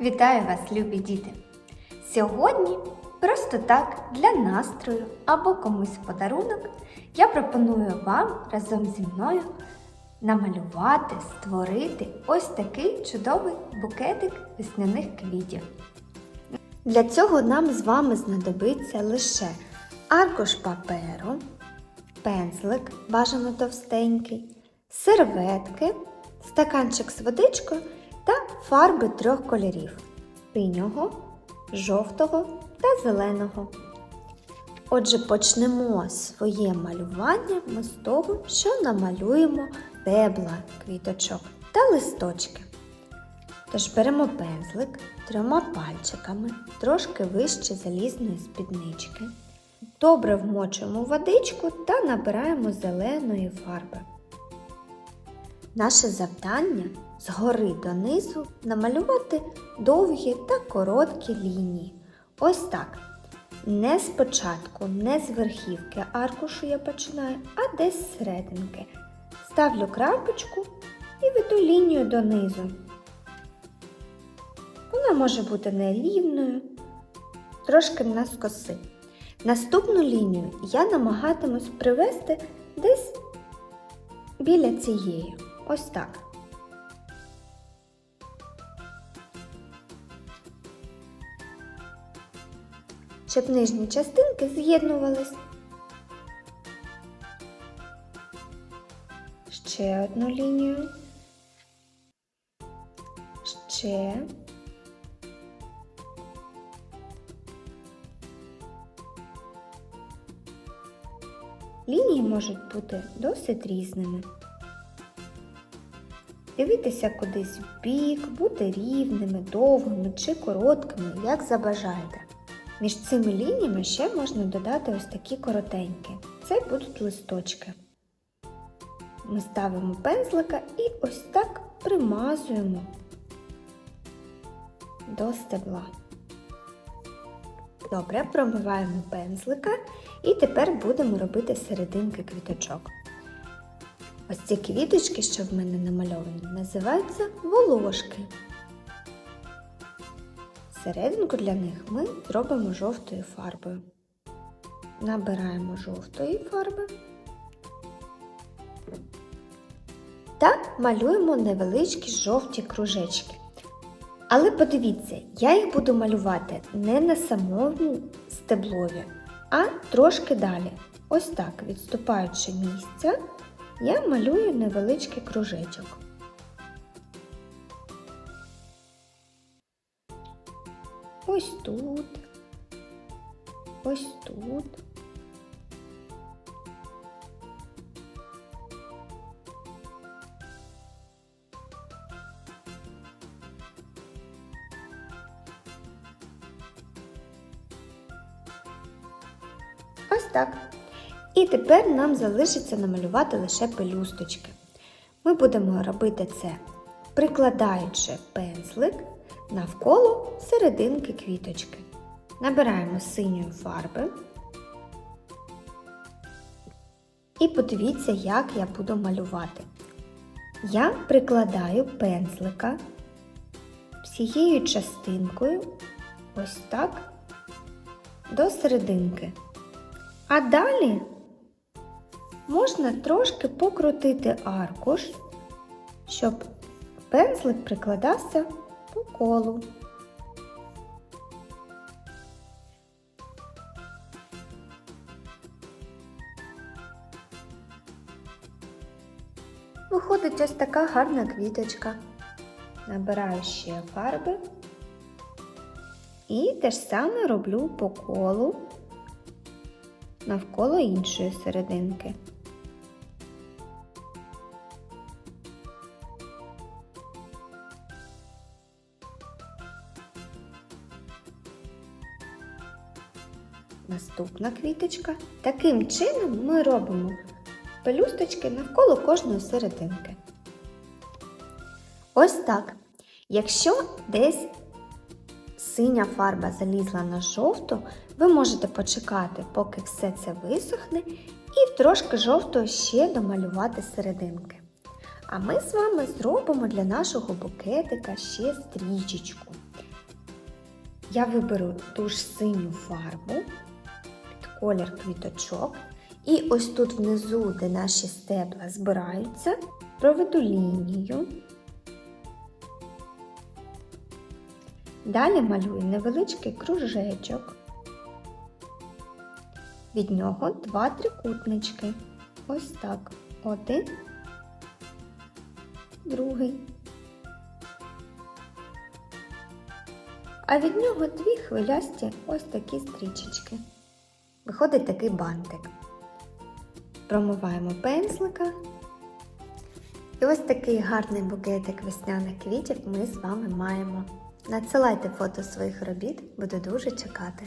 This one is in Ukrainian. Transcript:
Вітаю вас, любі діти! Сьогодні просто так для настрою або комусь подарунок я пропоную вам разом зі мною намалювати, створити ось такий чудовий букетик весняних квітів. Для цього нам з вами знадобиться лише аркуш паперу, пензлик, бажано товстенький, серветки, стаканчик з водичкою та фарби трьох кольорів синього, жовтого та зеленого. Отже, почнемо своє малювання ми з того, що намалюємо стебла квіточок та листочки. Тож беремо пензлик трьома пальчиками, трошки вище залізної спіднички. Добре вмочуємо водичку та набираємо зеленої фарби. Наше завдання згори донизу намалювати довгі та короткі лінії. Ось так. Не спочатку, не з верхівки аркушу я починаю, а десь з серединки. Ставлю крапочку і веду лінію донизу. Вона може бути нерівною, трошки наскоси. Наступну лінію я намагатимусь привести десь біля цієї. Ось так. Щоб нижні частинки з'єднувались. Ще одну лінію. Ще. Лінії можуть бути досить різними. Дивитися кудись в бік, бути рівними, довгими чи короткими, як забажаєте. Між цими лініями ще можна додати ось такі коротенькі. Це будуть листочки. Ми ставимо пензлика і ось так примазуємо до стебла. Добре, промиваємо пензлика і тепер будемо робити серединки квіточок. Ось ці квіточки, що в мене намальовані, називаються волошки. Серединку для них ми зробимо жовтою фарбою. Набираємо жовтої фарби та малюємо невеличкі жовті кружечки. Але подивіться, я їх буду малювати не на самому стеблові, а трошки далі. Ось так, відступаючи місця, я малюю невеличкий кружечок. Ось тут, ось тут. Ось так. І тепер нам залишиться намалювати лише пелюсточки. Ми будемо робити це, прикладаючи пензлик навколо серединки квіточки. Набираємо синьої фарби. І подивіться, як я буду малювати. Я прикладаю пензлика всією частинкою ось так до серединки. А далі можна трошки покрутити аркуш, щоб пензлик прикладався по колу. Виходить ось така гарна квіточка. Набираю ще фарби і те ж саме роблю по колу навколо іншої серединки. Наступна квіточка. Таким чином ми робимо пелюсточки навколо кожної серединки. Ось так. Якщо десь синя фарба залізла на жовту, ви можете почекати, поки все це висохне, і трошки жовтого ще домалювати серединки. А ми з вами зробимо для нашого букетика ще стрічечку. я виберу ту ж синю фарбу колір квіточок. І ось тут внизу, де наші стебла збираються, проведу лінію. Далі малюю невеличкий кружечок. Від нього два трикутнички. Ось так. Один, другий. А від нього дві хвилясті ось такі стрічечки. Виходить такий бантик. Промиваємо пензлика. І ось такий гарний букетик весняних квітів ми з вами маємо. Надсилайте фото своїх робіт, буду дуже чекати.